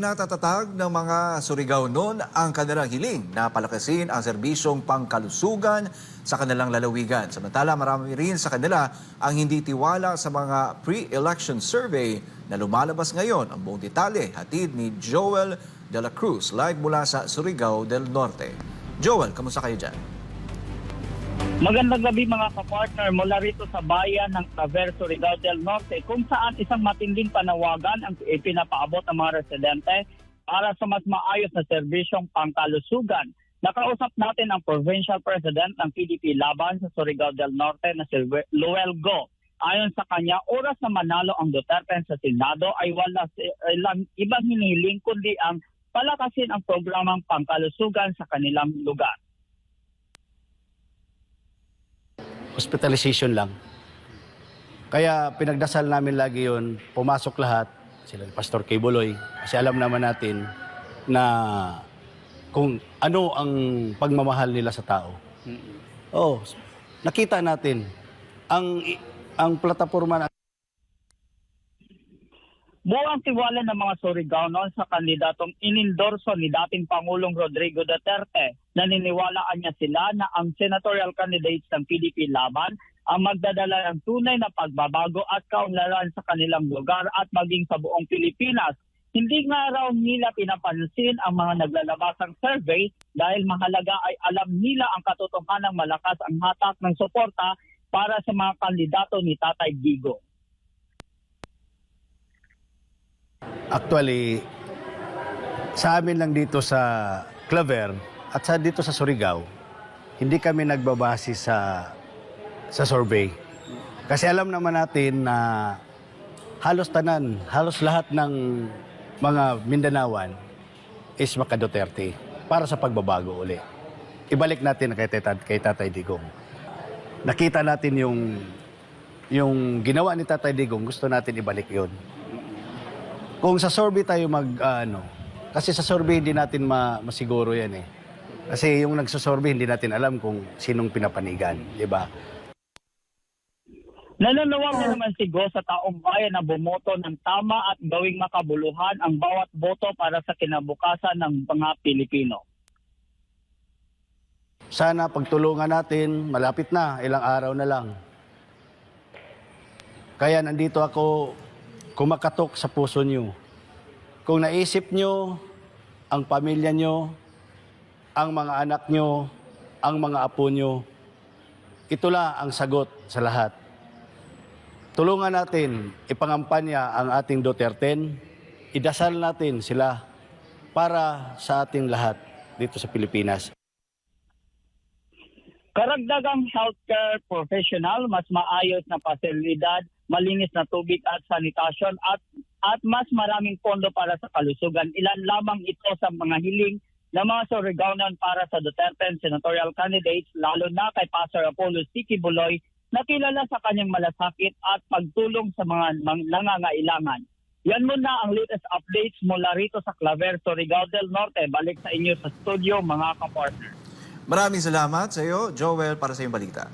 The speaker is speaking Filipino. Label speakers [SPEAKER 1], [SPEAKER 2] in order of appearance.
[SPEAKER 1] Natatatag ng mga Surigao noon ang kanilang hiling na palakasin ang serbisyong pangkalusugan sa kanilang lalawigan. Samantala marami rin sa kanila ang hindi tiwala sa mga pre-election survey na lumalabas ngayon. Ang buong detalye hatid ni Joel De La Cruz live mula sa Surigao del Norte. Joel, kamusta kayo dyan?
[SPEAKER 2] Magandang gabi mga kapartner mula rito sa bayan ng Claver, Surigao del Norte kung saan isang matinding panawagan ang ipinapaabot ng mga residente para sa mas maayos na serbisyong pangkalusugan. Nakausap natin ang Provincial President ng PDP Laban sa Surigao del Norte na si Luel Go. Ayon sa kanya, oras na manalo ang Duterte sa Senado ay wala ilang ibang hinihiling kundi ang palakasin ang programang pangkalusugan sa kanilang lugar.
[SPEAKER 3] Hospitalization lang. Kaya pinagdasal namin lagi yun, pumasok lahat, sila ni Pastor Kay Buloy, kasi alam naman natin na kung ano ang pagmamahal nila sa tao. Oo, nakita natin ang ang plataforma na
[SPEAKER 2] Buwang tiwala ng mga Surigaonon sa kandidatong inindorso ni dating Pangulong Rodrigo Duterte. Naniniwalaan niya sila na ang senatorial candidates ng PDP Laban ang magdadala ng tunay na pagbabago at kaunlaran sa kanilang lugar at maging sa buong Pilipinas. Hindi nga raw nila pinapansin ang mga naglalabasang survey dahil mahalaga ay alam nila ang katotohanang malakas ang hatak ng suporta para sa mga kandidato ni Tatay Digo.
[SPEAKER 3] Actually sa amin lang dito sa Claver at sa dito sa Surigao, hindi kami nagbabase sa sa survey. Kasi alam naman natin na halos tanan, halos lahat ng mga Mindanawan is maka Duterte para sa pagbabago uli. Ibalik natin kay, Tata, kay Tatay Digong. Nakita natin yung yung ginawa ni Tatay Digong, gusto natin ibalik yon. Kung sa survey tayo mag ah, ano, kasi sa survey hindi natin ma, masiguro 'yan eh. Kasi yung nagsusurvey hindi natin alam kung sinong pinapanigan, 'di ba?
[SPEAKER 2] Nananawagan naman si Go sa taong bayan na bumoto ng tama at gawing makabuluhan ang bawat boto para sa kinabukasan ng mga Pilipino.
[SPEAKER 3] Sana pagtulungan natin, malapit na, ilang araw na lang. Kaya nandito ako kumakatok sa puso niyo. Kung naisip niyo ang pamilya niyo, ang mga anak niyo, ang mga apo niyo, ito lang ang sagot sa lahat. Tulungan natin ipangampanya ang ating Duterte, idasal natin sila para sa ating lahat dito sa Pilipinas.
[SPEAKER 2] Karagdagang healthcare professional, mas maayos na pasilidad, malinis na tubig at sanitasyon at at mas maraming pondo para sa kalusugan. Ilan lamang ito sa mga hiling ng mga Surigaunan para sa Duterte senatorial candidates, lalo na kay Pastor Apollo Siki Buloy, na kilala sa kanyang malasakit at pagtulong sa mga nangangailangan. Yan muna ang latest updates mula rito sa Claver, Surigao del Norte. Balik sa inyo sa studio, mga kapartner.
[SPEAKER 1] Maraming salamat sa iyo, Joel, para sa iyong balita.